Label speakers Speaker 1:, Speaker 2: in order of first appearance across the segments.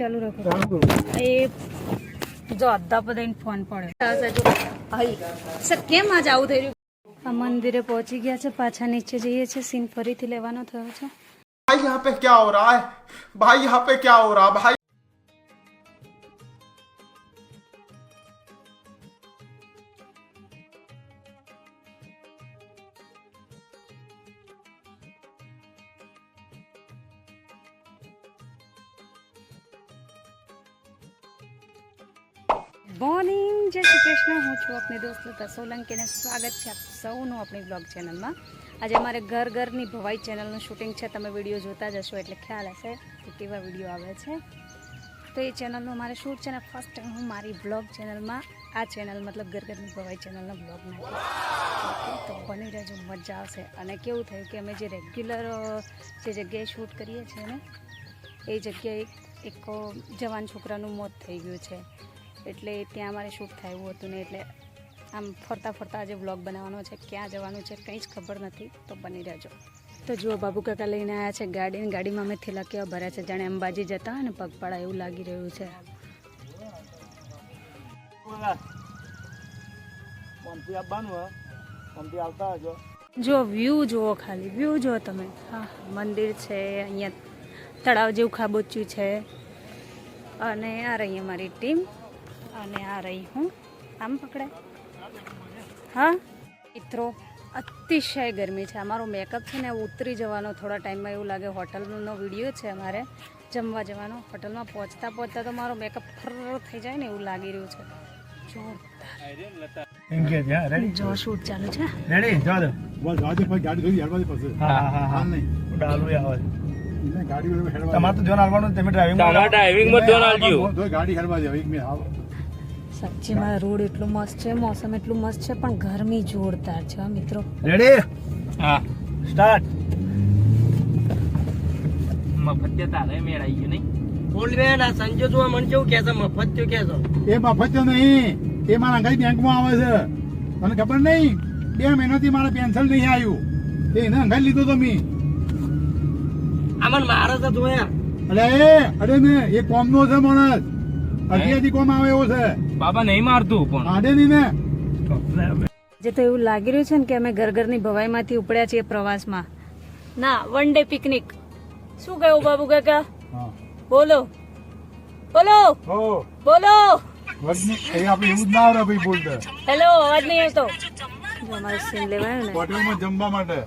Speaker 1: ચાલુ રાખો. એ જો અડધા બધાને ફોન પડે. કેમ આજ આવું થઈ રહ્યું? આ મંદિરે પહોંચી ગયા છે પાછા નીચે જઈએ છે સીન ફરીથી લેવાનો થયો છે.
Speaker 2: ભાઈ યહાં પે ક્યા હો રહા હે ભાઈ યહાં
Speaker 1: પે ક્યા હો રહા ભાઈ છું આપની દોસ્ત લતા સોલંકીને સ્વાગત છે આપ સૌનું આપણી બ્લોગ ચેનલમાં આજે અમારે ઘર ઘરની ભવાઈ ચેનલનું શૂટિંગ છે, તમે વીડિયો જોતા જશો એટલે ખ્યાલ હશે કે કેવા વીડિયો આવે છે. તો એ ચેનલનું અમારે શૂટ છે ને ફર્સ્ટ ટાઈમ હું મારી બ્લોગ ચેનલમાં આ ચેનલ મતલબ ઘર ઘરની ભવાઈ ચેનલનો બ્લોગ નાખીશ તો બની રહેજો, મજા આવશે. અને કેવું થયું કે અમે જે રેગ્યુલર જે જગ્યાએ શૂટ કરીએ છીએ ને, એ જગ્યાએ એક જવાન છોકરાનું મોત થઈ ગયું છે. એટલે ત્યાં અમારે શૂટ થાય હતું ને એટલે આમ ફરતા ફરતા આજે વ્લોગ બનાવવાનો છે ક્યાં જવાનું છે કંઈ જ ખબર નથી તો બની રહેજો. તો જુઓ બાબુ કાકા લઈને આવ્યા છે ગાડી ગાડીમાં અમે થેલા કેવા ભર્યા છે જાણે અંબાજી જતા હોય ને પગપાળા એવું લાગી રહ્યું છે. જો વ્યૂ જુઓ ખાલી વ્યૂ જુઓ તમે. હા મંદિર છે અહીંયા તળાવ જેવું ખાબોચ્યું છે. અને આ રહી અમારી ટીમ અને આ રહી હું. આમ પકડાય હા? મિત્રો અતિશય ગરમી છે. અમારો મેકઅપ છે ને ઉતરી જવાનો થોડા ટાઈમમાં એવું લાગે હોટલનો વીડિયો છે અમારે. જમવા જવાનો. હોટલમાં પહોંચતા પહોંચતા તો મારો મેકઅપ ફર થઈ જાય ને એવું લાગી રહ્યું છે. જો શૂટ ચાલુ છે.
Speaker 3: રેડી જવા દો
Speaker 4: બસ આજે પછી ગાડી ધોઈ હેડવા પડશે.
Speaker 3: હા હા હા
Speaker 4: નહીં.
Speaker 3: ડાલુ આવે.
Speaker 4: એને ગાડી વડે હેડવા
Speaker 3: તમારે તો જોન હાલવાનું તમે ડ્રાઇવિંગ
Speaker 5: તમારે ડ્રાઇવિંગમાં જોન આલજો.
Speaker 4: ગાડી હેડવા જાવ એક મિનિટ આવો
Speaker 1: સાચીમાં રોડ એટલું મસ્ત છે મોસમ એટલું મસ્ત છે પણ ગરમી જોરદાર છે મિત્રો.
Speaker 3: રેડી
Speaker 5: હા.
Speaker 3: સ્ટાર્ટ
Speaker 5: મફત તારે મેળાઈ ગયું નહીં.
Speaker 6: બોલવેન આ સંજય જોવા મને કેવું કે છે? મફત થયો કે છે?
Speaker 4: એ મફત તો નહીં. એ મારા અંગાઈ બેંકમાં આવે છે. મને ખબર નહીં? બે મહિનાથી મારા પેન્શન નહીં આવ્યું. તે એને અંગાઈ લીધો તો મી.
Speaker 6: આમાં મારે તો જોયા
Speaker 4: અરે એ અરે ને એ કોમનો છે માણસ. અઢિયાથી કોમ આવે એવો છે.
Speaker 5: બાબા નહીં મારતું પણ.
Speaker 4: આડે નહીં ને.
Speaker 1: જે તો એવું લાગી રહ્યું છે ને કે અમે ઘર ઘરની ભવાઈમાંથી ઉપડ્યા છીએ પ્રવાસમાં. ના વન ડે પિકનિક શું કહ્યું બાબુ કાકા? બોલો. બોલો. બોલો.
Speaker 4: આપણે એવું જ ના આવે ભાઈ બોલતા.
Speaker 1: હેલો અવાજ નહીં આવતો. અમારે સીન લેવાયો ને.
Speaker 4: હોટલમાં જમવા માટે.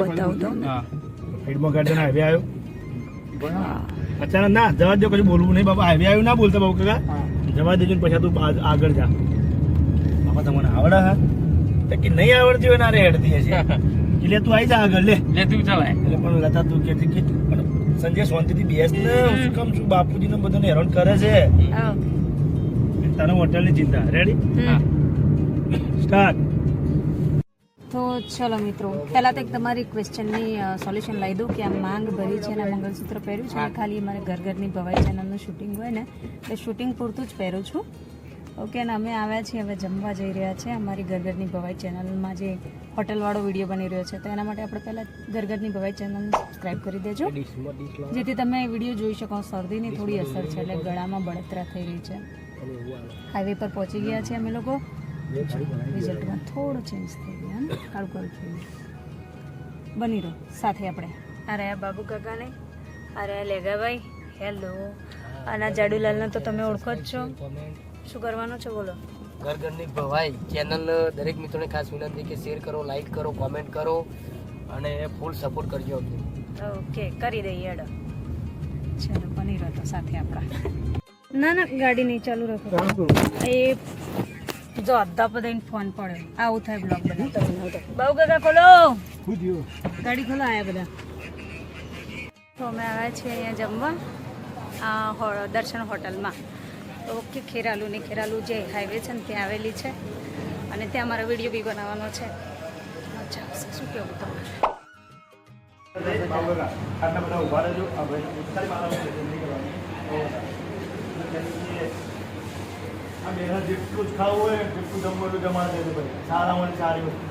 Speaker 1: બતાવું
Speaker 3: તો ફીડમાં ગાર્ડન હાઈવે આવ્યો. અચાનક ના જવા દો કશું બોલવું નહીં. બાબા હાઈવે આવ્યું ના બોલતા બાબુ કાકા. જવા દેજો ને પછી તું આગળ જા. બાબા તમને આવડે હા? તો કે નહીં આવડતી હોય ના રે હેડતી હશે. એટલે તું આવી જા આગળ લે.
Speaker 5: લે તું ચલાય
Speaker 3: એટલે પણ લતા તું કે કે પણ સંજય શાંતિથી બેસ ને. શું કામ શું બાપુજીને બધાને હેરાન કરે છે. તને હોટલની ચિંતા. રેડી. સ્ટાર્ટ
Speaker 1: તો ચલો મિત્રો પહેલાં તો એક તમારી ક્વેશ્ચનની સોલ્યુશન લઈ દઉં કે આ માંગ ભરી છે અને મંગળસૂત્ર પહેર્યું છે ખાલી અમારે ઘર ઘરની ભવાઈ ચેનલનું શૂટિંગ હોય ને એટલે શૂટિંગ પૂરતું જ પહેરું છું. ઓકે અને અમે આવ્યા છીએ હવે જમવા જઈ રહ્યા છે. અમારી ઘર ઘરની ભવાઈ ચેનલમાં જે હોટલવાળો વીડિયો બની રહ્યો છે તો એના માટે આપણે પહેલાં ઘર ઘરની ભવાઈ ચેનલ સબસ્ક્રાઈબ કરી દેજો. જેથી તમે વીડિયો જોઈ શકો શરદીની થોડી અસર છે એટલે ગળામાં બળતરા થઈ રહી છે. હાઈવે પર પહોંચી ગયા છે અમે લોકો. રિઝલ્ટમાં થોડો ચેન્જ થઈ કાળું કાળું થઈ બની રહો સાથે આપણે. આ રહ્યા બાબુ કાકાને? અરે લેગાભાઈ હેલો. અને જાડુલાલને તો તમે ઓળખો જ છો. શું કરવાનું છે બોલો?
Speaker 6: ઘર ઘરની ભવાઈ. ચેનલ દરેક મિત્રોને ખાસ વિનંતી કે શેર કરો લાઈક કરો કોમેન્ટ કરો અને ફૂલ સપોર્ટ કરજો અમને.
Speaker 1: ઓકે કરી દઈએ એડો ચાલો બની રહો તો સાથે આપણા. ના ના ગાડી નહીં ચાલુ રાખો. એ જો અડધા પદાઈને ફોન પડ્યો. આવું થાય બ્લોગ બધા બહુ કાકા ખોલો. ગાડી ખોલો આયા બધા. તો અમે આવ્યા છીએ અહીંયા જમવા આ દર્શન હોટલમાં. ઓકે ખેરાલુ ને ખેરાલુ જે હાઈવે છે ને ત્યાં આવેલી છે. અને ત્યાં મારો વીડિયો બી બનાવવાનો છે. અચ્છા શું કહેવું તમારે?
Speaker 3: જેટલું જ ખાવું હોય એટલું ભાઈ. સારામાં સારી વસ્તુ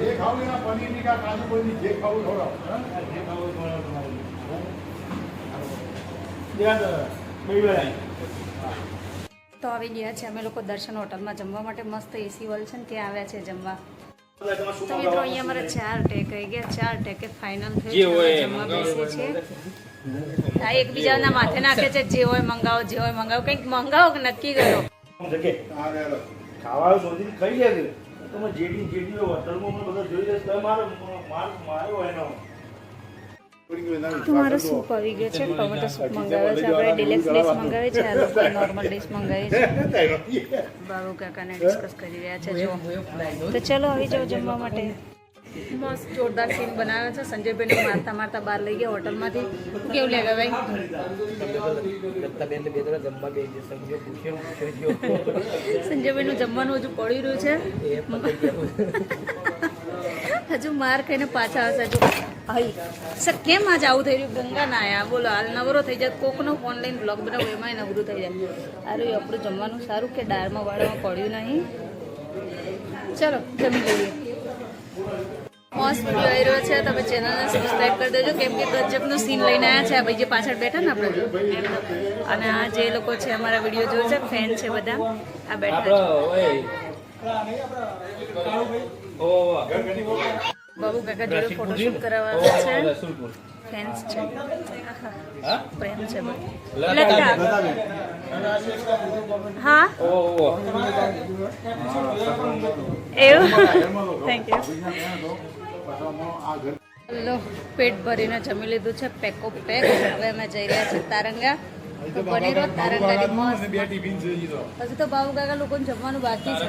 Speaker 4: જે ખાવું એના કાજુ જે ખાવું.
Speaker 3: જે ખાવું તમારે.
Speaker 1: તો આવી ગયા છે. અમે લોકો દર્શન હોટલમાં જમવા માટે મસ્ત એસી હોલ છે ને ત્યાં આવ્યા છે જમવા. તો મિત્રો અહીંયા અમારે ચાર ટેક રહી ગયા. ચાર ટેકે ફાઇનલ થઈ જમવા બેસીએ છીએ આ એકબીજાના માથે નાખે છે જે હોય મંગાવો જે હોય મંગાવો. કંઈક મંગાવો કે નક્કી કરો?
Speaker 3: ખાવાનું શોધીને ખાઈ જાય તમે જેડી જેડી હોટલમાં બધા જોઈ લેશે તો મારો માર્યો એનો.
Speaker 1: સૂપ આવી ગયો છે. ટોમેટો સૂપ મંગાવ્યો છે. આપણે ડિલેક્સ ડીશ મંગાવી છે. આ લોકો નોર્મલ ડીશ મંગાવી છે. બાબુ કાકાને ડિસ્કસ કરી રહ્યા છે. જો તો ચલો આવી જાઓ જમવા માટે. મસ્ત જોરદાર સીન બનાવ્યો છે. સંજયભાઈને મારતા મારતા બહાર લઈ ગયા હોટલમાંથી. કેવું લાગે ભાઈ? સંજયભાઈનું જમવાનું હજુ પડી રહ્યું છે. હજુ માર ખાઈને પાછા આવશે. હજુ સર કેમ આજે આવું થઈ રહ્યું? ગંગા ના આયા બોલો હાલ નવરો થઈ જાય. કોકનો લઈને બ્લોગ બનાવો એમાંય નવરું થઈ જાય. અરે આપણું જમવાનું સારું કે દાળમાં વાળમાં પડ્યું નહીં? ચલો જમી લઈએ. મસ્ત વીડિયો આવી રહ્યો છે તમે ચેનલને સબસ્ક્રાઈબ કરી દેજો. કેમ કે ગજબનો સીન લઈને આવ્યા છે આ ભાઈ જે પાછળ બેઠા ને આપણે. અને આ જે લોકો છે અમારા વીડિયો જોવે છે ફેન છે બધા. આ બેઠા બાબુ કાકા જોડે ફોટોશૂટ કરાવવા છે. ફેન્સ છે.
Speaker 5: હા?
Speaker 1: પ્રેમ છે એવું? થેન્ક યુ લો પેટ ભરીને જમી લીધું છે પેકો પેક હવે અમે જઈ રહ્યા છીએ તારંગા. બની રહો તારંગાની મસ્ત. હજુ તો. બાબુ કાકા લોકોને જમવાનું બાકી છે.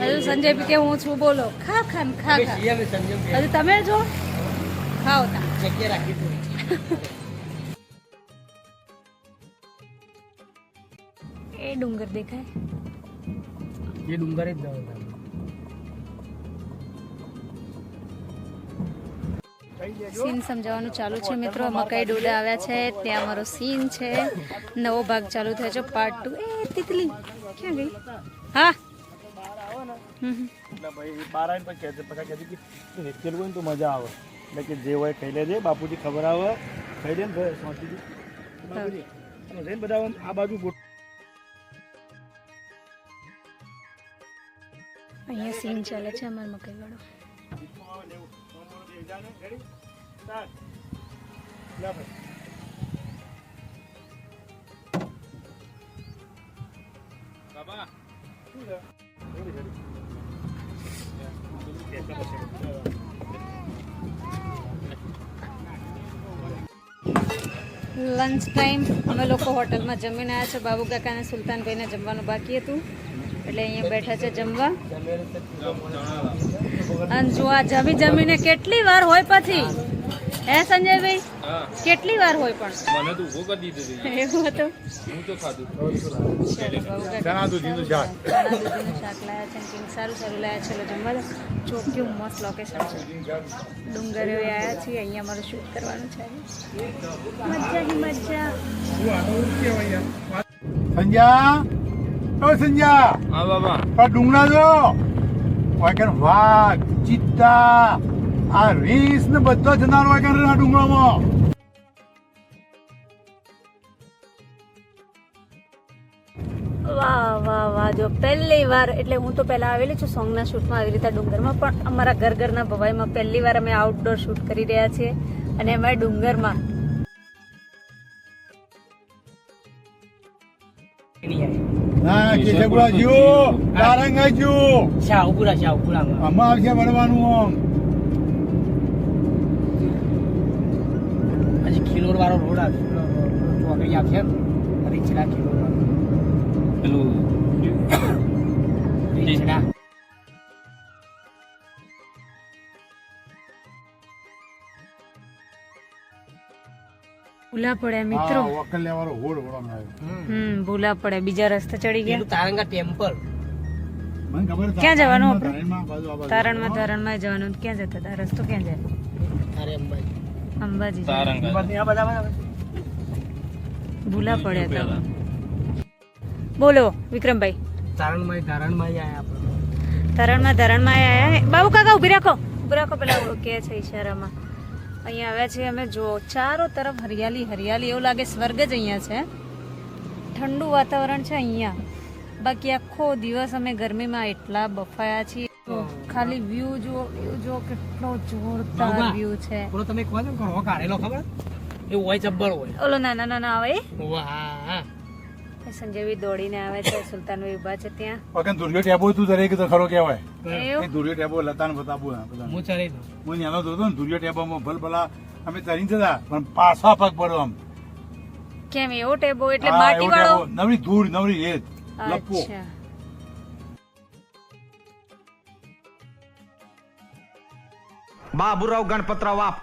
Speaker 1: હજુ સંજય કે હું છું બોલો. ખા ખાન ખા ખા. હજુ તમે જો. ખાઓ તા.
Speaker 6: જગ્યા રાખી
Speaker 1: એ ડુંગર દેખાય.
Speaker 6: એ ડુંગર જ જવાનું.
Speaker 1: સીન સમજાવવાનું ચાલુ છે મિત્રો. મકાઈ ડોડા આવ્યા છે ત્યાં મારો સીન છે. નવો ભાગ ચાલુ થયો છે પાર્ટ ટુ એ તિતલી ક્યાં ગઈ? હા?
Speaker 3: મજા આવે. એટલે કે જે હોય ખાઈ લેજે બાપુજી ખબર આવે ખાઈ લે ને બાપુજી બધા આ બાજુ
Speaker 1: અહીંયા સીન ચાલે છે અમારા મકાઈ વાળો
Speaker 5: બાબા.
Speaker 1: લંચ ટાઈમ અમે લોકો હોટલમાં જમીને આવ્યા છે. બાબુ કાકા અને સુલતાનભાઈને જમવાનું બાકી હતું. એટલે અહીંયા બેઠા છે જમવા. અને જો આ જમી જમીને કેટલી વાર હોય પછી? હે સંજયભાઈ? કેટલી વાર હોય પણ?
Speaker 5: મને તો ઊભો કરી દીધું હતું.
Speaker 1: એવું હતું?
Speaker 5: હું તો ખાધું.
Speaker 4: ચણા દૂધીનું શાક.
Speaker 1: ચણા દૂધીનું શાક લાયા છે કંઈક સારું સારું લાયા છે. એટલે જમવા કેવું મસ્ત લોકેશન છે. ડુંગરે આવ્યા છીએ. અહીંયા મારું શૂટ કરવાનું છે. મજા હી મજા.
Speaker 4: સંજ્યા! ઓ સંજ્યા!
Speaker 5: હા બાબા.
Speaker 4: આ ડુંગરા જો! વાગન વાઘ ચિત્તા આ રીસ ને બધો જનાર વાગન આ ડુંગરામાં
Speaker 1: વાહ વાહ વાહ જો પહેલી વાર એટલે હું તો પહેલા આવેલી છું સોંગના શૂટમાં આવી રીતે ડુંગરમાં પણ અમારા ઘર ઘરના ભવાઈમાં પહેલી વાર અમે આઉટડોર શૂટ કરી રહ્યા છીએ અને અમે ડુંગરમાં.
Speaker 4: ના કેશવપુરા જો તારંગા જો
Speaker 6: શાહપુરા શાહપુરા
Speaker 4: આમાં આવશે વળવાનું આમ.
Speaker 6: હજી ખીલોર વાળો રોડ આવશે ચોકડી આવશે ને રીચડા ખીલોર વાળો.
Speaker 5: પેલું
Speaker 6: રીચડા
Speaker 1: ભૂલા પડ્યા મિત્રો.
Speaker 4: હા હોડ વળવાનું આવ્યો.
Speaker 1: હમ. ભૂલા પડ્યા બીજા રસ્તે ચડી ગયા.
Speaker 6: તારંગા ટેમ્પલ.
Speaker 4: મને ખબર છે
Speaker 1: ક્યાં જવાનું આપણે?
Speaker 4: તારણમાં બાજુ આ બાજુ.
Speaker 1: તારણમાં તારણમાં જવાનું. ક્યાં જતા? હતા રસ્તો ક્યાં જાય?
Speaker 6: અંબાજી.
Speaker 1: ભૂલા પડ્યા હતા બોલો વિક્રમભાઈ.
Speaker 6: તારણમાં તારણમાં આયા આપણે.
Speaker 1: ધરણમાં ધરણમાં આયા. બાબુ કાકા ઊભી રાખો. ઊભી રાખો પેલા કે છે ઈશારામાં. અહીંયા આવ્યા છીએ અમે. જો ચારો તરફ હરિયાળી હરિયાળી એવું લાગે સ્વર્ગ જ અહીંયા છે. ઠંડુ વાતાવરણ છે અહીંયા. બાકી આખો દિવસ અમે ગરમીમાં એટલા બફાયા છીએ. ખાલી વ્યૂ જુઓ વ્યૂ જુઓ કેટલો જોરદાર વ્યૂ છે.
Speaker 6: તમે કહો છો ખબર? એવું હોય ચબ્બળ હોય.
Speaker 1: ઓલો નાના નાના આવે.
Speaker 6: વાહ.
Speaker 1: સંજયભાઈ દોડીને આવે છે સુલતાનભાઈ ઊભા છે ત્યાં.
Speaker 4: વગન દુર્યો ટેબો તું દરેક તો ખરો કહેવાય. એ દુર્યો ટેબો લતાન બતાવું બધા
Speaker 6: હું ચડી
Speaker 4: હું નાનો તો હતો ને દુર્યો ટેબોમાં ભલ ભલા અમે તરી જતા પણ પાછા પગ પડો આમ.
Speaker 1: કેમ એવો ટેબો? એટલે માટી વાળો?
Speaker 4: નવરી ધૂળ નવરી રેત
Speaker 1: અચ્છા.
Speaker 7: બાબુરાવ ગણપતરાવ આપ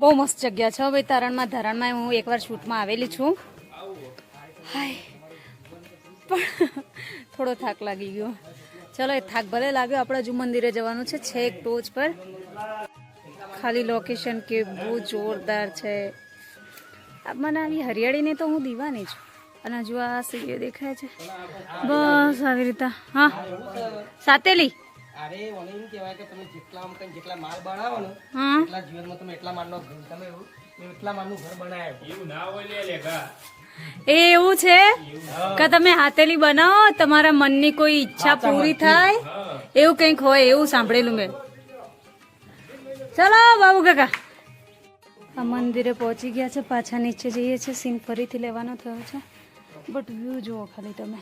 Speaker 1: બહુ મસ્ત જગ્યા છે. ભાઈ તારણમાં, ધરણમાં હું એકવાર શૂટમાં આવેલી છું. હાય. પણ થોડો થાક લાગી ગયો. ચલો, એ થાક ભલે લાગ્યો. આપણે હજુ મંદિરે જવાનું છે. છેક ટોચ પર. ખાલી લોકેશન કે બહુ જોરદાર છે. મને આવી હરિયાળીને તો હું દીવાની છું. અને હજુ આ સીડીઓ દેખાય છે. બસ, આવી રીતે. હા. સાતેલી.
Speaker 6: અરે ઓને એમ કહેવાય કે તમે જેટલા આમ કઈ જેટલા માલ બનાવો ને એટલા જીવનમાં તમે એટલા માલનો તમે એવું મેં એટલા માલનું ઘર બનાવ્યું
Speaker 5: એવું ના હોય લે લેગા.
Speaker 1: એ એવું છે કે તમે હાથેલી બનાવો તમારા મનની કોઈ ઈચ્છા પૂરી થાય? એવું કંઈક હોય એવું સાંભળેલું મેં. ચલો બાબુ કાકા. આ મંદિરે પહોંચી ગયા છે પાછા નીચે જઈએ છે સીન ફરીથી લેવાનો થયો છે. બટ વ્યૂ જુઓ ખાલી તમે.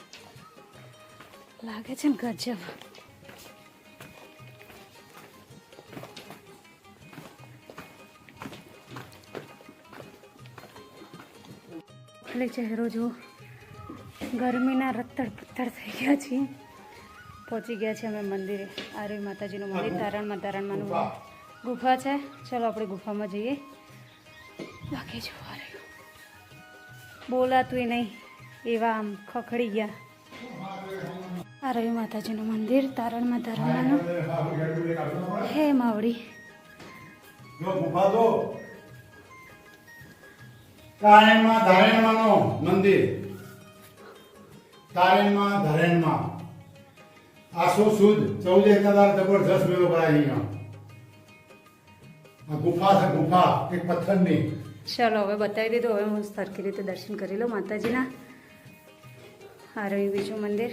Speaker 1: લાગે છે ને ગજબ. ખાલી ચહેરો જો. ગરમીના રત્તડ પત્તર થઈ ગયા છીએ પહોંચી ગયા છીએ અમે મંદિરે. આરવી માતાજીનું મંદિર તારણમાં તારણમાંનું ગુફા. છે. ચલો આપણે ગુફામાં જઈએ. બાકી જોવા રહ્યું. બોલાતું નહીં. એવા આમ ખખડી ગયા. આ માતાજીનું મંદિર તારણમાં તારણમાંનું હે માવડી.
Speaker 4: ગુફા તો ધારેણમાં ધારેણમાંનો મંદિર. તારેણમાં ધારેણમાં. આસો સુદ ચૌદ એકદાર જબરજસ્ત મેળો ભરાય અહીંયા. આ ગુફા છે ગુફા એક પથ્થરની.
Speaker 1: ચલો હવે બતાવી દીધું હવે હું સરખી રીતે દર્શન કરી લઉં માતાજીના. આ રહ્યું બીજું મંદિર.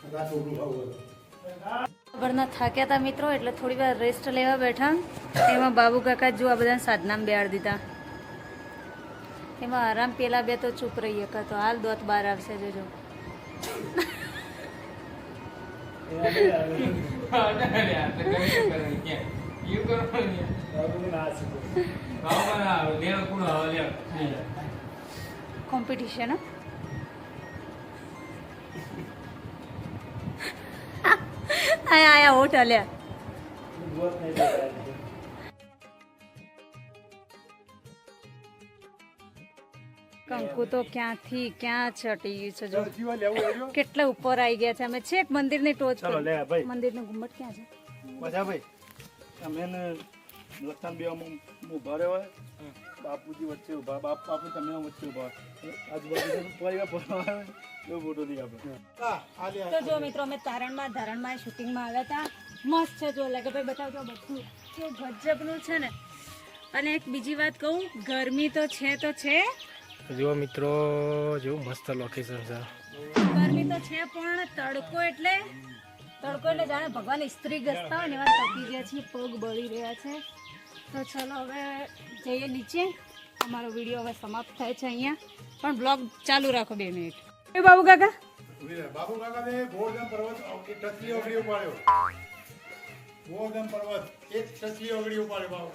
Speaker 4: કદાચ ચોટું ખાવું
Speaker 1: ખબરના થાક્યા હતા મિત્રો એટલે થોડી વાર રેસ્ટ લેવા બેઠા. એમાં બાબુ કાકા જો આ બધા સાધનામાં બેહાડી દીધા. એમાં આરામ પેલા બે તો ચૂપ રહી હતા તો હાલ દોત બહાર આવશે જોજો. કોમ્પિટિશન આયા આયા હોટ હલ્યા કંકુ તો ક્યાંથી ક્યાં ચટી ગયું છે જો. કેટલા ઉપર આવી ગયા છે? અમે છેક મંદિરની ટોચ
Speaker 3: ચલો લે
Speaker 1: પર
Speaker 3: મંદિર
Speaker 1: મંદિરનો ગુમ્મટ ક્યાં છે?
Speaker 3: મજા ભાઈ. અમે ને લખન બે ઊભા રહ્યો હોય બાપુજી વચ્ચે ઊભા બાપ બાપુ તમે વચ્ચે ઊભા આજુબાજુ પરિવાર
Speaker 1: તો જો મિત્રો અમે તારણમાં ધારણમાં શૂટિંગમાં આવ્યા હતા. મસ્ત છે જો લાગે ભાઈ બતાવજો બધું. કેવું ગજબનું છે ને. અને એક બીજી વાત કહું ગરમી તો છે તો છે.
Speaker 6: જો મિત્રો જેવું મસ્ત લોકેશન છે.
Speaker 1: ગરમી તો છે પણ તડકો એટલે તડકો એટલે જાણે ભગવાન સ્ત્રી ગસતા હોય ને એવા તપી ગયા છીએ પગ બળી રહ્યા છે. તો ચલો હવે જઈએ નીચે. અમારો વીડિયો હવે સમાપ્ત થાય છે અહીંયા. પણ બ્લોગ ચાલુ રાખો બે મિનિટ. એ બાબુ કાકા?
Speaker 4: બાબુ કાકા ને ગોવર્ધન પર્વત એક ટચલી ઓગળી ઉપાડ્યો. ગોવર્ધન પર્વત એક ટચલી ઓગળી ઉપાડ્યો બાબુ.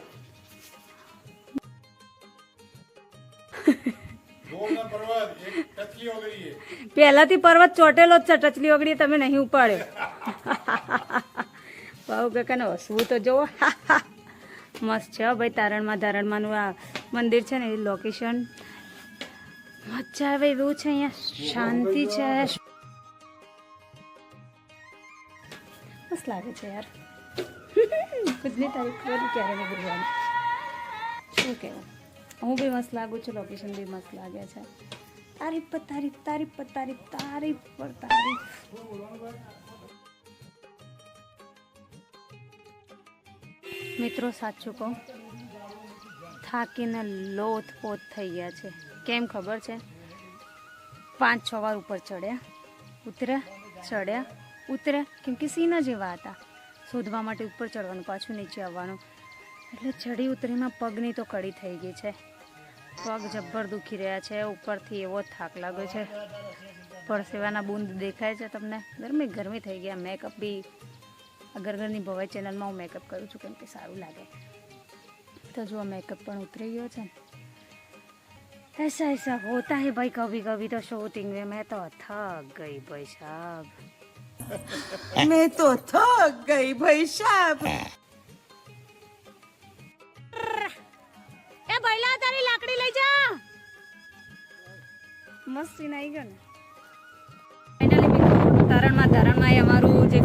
Speaker 1: પહેલાથી પર્વત ચોટેલો જ છે ટચલી ઓગળી તમે નહીં ઉપાડ્યો. બાબુ કાકાને હસવું તો જુઓ મસ્ત છે ભાઈ તારણમાં ધારણમાંનું આ મંદિર છે ને એ લોકેશન મજા આવે એવું છે અહીંયા? શાંતિ છે. મસ્ત લાગે છે યાર. ખુદની તારીખ ખબર ક્યારે નહીં ભૂલવાની શું કહેવાય હું બી મસ્ત લાગુ છું લોકેશન બી મસ્ત લાગે છે. તારીફ પર તારીફ તારીફ પર તારીફ તારીફ પર તારીફ. મિત્રો સાચું કહું, થાકીને લોથ પોત થઈ ગયા છે. કેમ ખબર છે? પાંચ છ વાર ઉપર ચડ્યા ઉતર્યા ચડ્યા ઉતર્યા કેમ કે સીના જેવા હતા. શોધવા માટે ઉપર ચડવાનું, પાછું નીચે આવવાનું. એટલે ચડી ઉતરીમાં પગની તો કડી થઈ ગઈ છે. પગ જબ્બર દુખી રહ્યા છે, ઉપરથી એવો થાક લાગ્યો છે. પરસેવાના બૂંદ દેખાય છે તમને? ગરમી ગરમી થઈ ગયા. મેકઅપ બી અગરગરની ભવાઈ ચેનલમાં હું મેકઅપ કરું છું, કેમ કે સારું લાગે. તો જો મેકઅપ પણ ઉતરી ગયો છે. ऐसा ऐसा होता है भाई कभी कभी तो शूटिंग में मैं तो थक गई भाई साहब
Speaker 7: मैं तो थक गई भाई साहब
Speaker 1: એ ભઈલા તારી લાકડી લઈ જા મસ્ત સીન આવી ગયો ને ફાઇનલી મિત્રો તારણમાં તારણમાં એ અમારું જે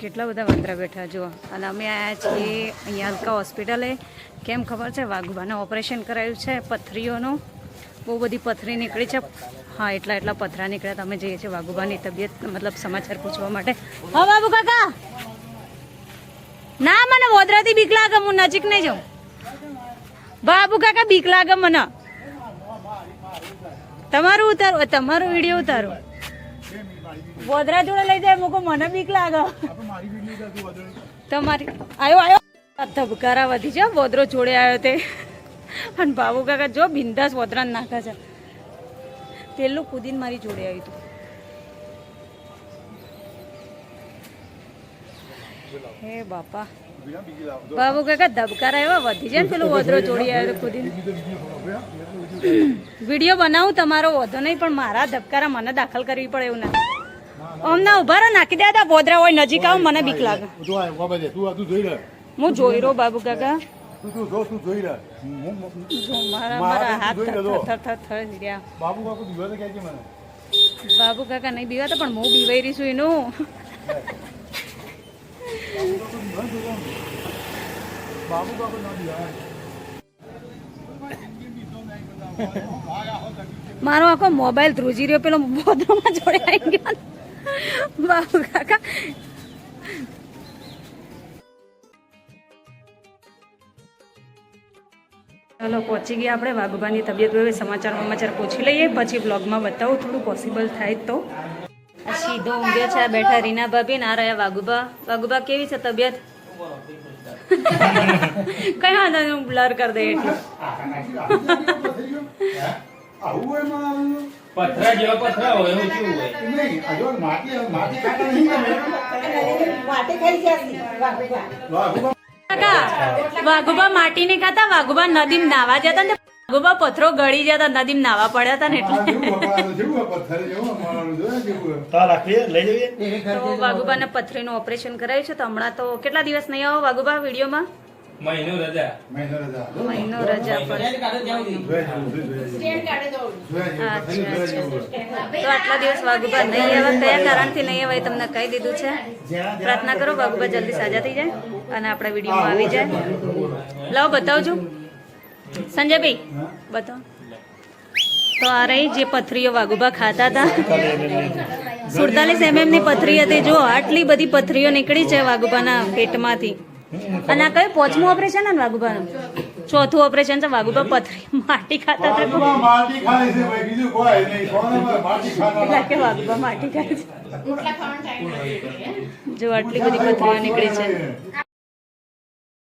Speaker 1: કેટલા બધા વાંદરા બેઠા જુઓ. અને અમે આવ્યા છીએ અહીંયા અલકા હોસ્પિટલે. કેમ ખબર છે? વાઘુબાને ઓપરેશન કરાયું છે પથરીઓનું. બહુ બધી પથરી નીકળી છે. હા, એટલા એટલા પથરા નીકળ્યા. તમે જઈએ છીએ વાઘુબાની તબિયત, મતલબ સમાચાર પૂછવા માટે. હા, બાબુ કાકા! ના, મને વોદરાથી બીક લાગે, હું નજીક નહીં જાઉં. બાબુ કાકા, બીક લાગે મને. તમારું ઉતારો, તમારો વીડિયો ઉતારો. વોદરા જોડે લઈ જાય મૂકો મને બીક લાગે. તમારી આયો આયો. આ ધબકારા વધી છે વોદરો જોડે આવ્યો તે. અને બાબુ કાકા જો બિંદાસ વોદરા નાખે છે. પેલું કુદીન મારી જોડે આવ્યું હતું હે બાપા. બાબુ કાકા ધબકારા એવા વધી જાય ને પેલું વોદરો જોડી આવ્યો કુદીન વીડિયો બનાવું તમારો વધો નહીં પણ મારા ધબકારા મને દાખલ કરવી પડે એવું નથી. અમને ઊભા રહો નાખી દે તા વોદરા હોય નજીક આવો મને બીક લાગે. હું જોઈ રહ્યો બાબુ કાકા.
Speaker 4: બાબુ કાકુ
Speaker 1: નહીં બીવાતા પણ હું બીવાઈ રહી છું એનું.
Speaker 4: બાબુ કાકુ ના દીવા
Speaker 1: મારો આખો મોબાઈલ ધ્રુજી રહ્યો પેલો બોધમાં જોડે આવી ગયો. બાબુ કાકા ચાલો, પહોંચી ગયા આપણે વાઘબાની તબિયત હવે સમાચાર સમાચાર પૂછી લઈએ, પછી બ્લોગમાં બતાવું, થોડું પોસિબલ થાય તો. સીધો ઊંઘ્યો છે બેઠા રીના ભાભી ના રહ્યા વાઘુબા વાઘુબા કેવી છે તબિયત? કઈ વાંધો હું બ્લર કરી દે એટલું
Speaker 5: પથરા જેવા પથરા હોય એવું કેવું હોય?
Speaker 4: નહીં માટી માટી ખાતા નહીં ને.
Speaker 7: ખાઈ
Speaker 1: કાકા વાઘુબા માટી નહીં ખાતા વાઘુબા નદીમ નાવા જતા ને વાઘુબા પથરો ગળી જતા નદીમ નાવા પડ્યા હતા ને એટલે.
Speaker 4: વાઘુબા વપરાયું,
Speaker 1: પથરી નું ઓપરેશન કરાયું છે તો હમણાં તો કેટલા દિવસ નહીં આવો વાઘુબા વિડીયોમાં?
Speaker 5: મહિનો રજા.
Speaker 4: મહિનો રજા.
Speaker 1: મહિનો રજા. તો આટલા દિવસ વાઘુબા નહીં આવ્યા કયા કારણથી નહીં આવ્યા તમને કહી દીધું છે? પ્રાર્થના કરો વાઘુબા જલ્દી સાજા થઈ જાય અને આપણા વિડીયોમાં આવી જાય. લાવો બતાવજો. સંજયભાઈ બતાવો. તો આ રહી જે પથરીઓ વાઘુબા ખાતા હતા. સુડતાલીસ એમએમની પથરી હતી. જો આટલી બધી પથરીઓ નીકળી છે વાઘુબાના પેટમાંથી. અને આ કયું પોચમું ઓપરેશન ને વાઘુબાનું ચોથું ઓપરેશન છે વાઘુબા પથરી. માટી ખાતા હતા.
Speaker 4: માટી ખાય છે ભાઈ બીજું કોઈ નહીં. માટી ખાતા
Speaker 1: કે વાઘુબા માટી ખાય છે. જો આટલી બધી પથરીઓ નીકળી છે.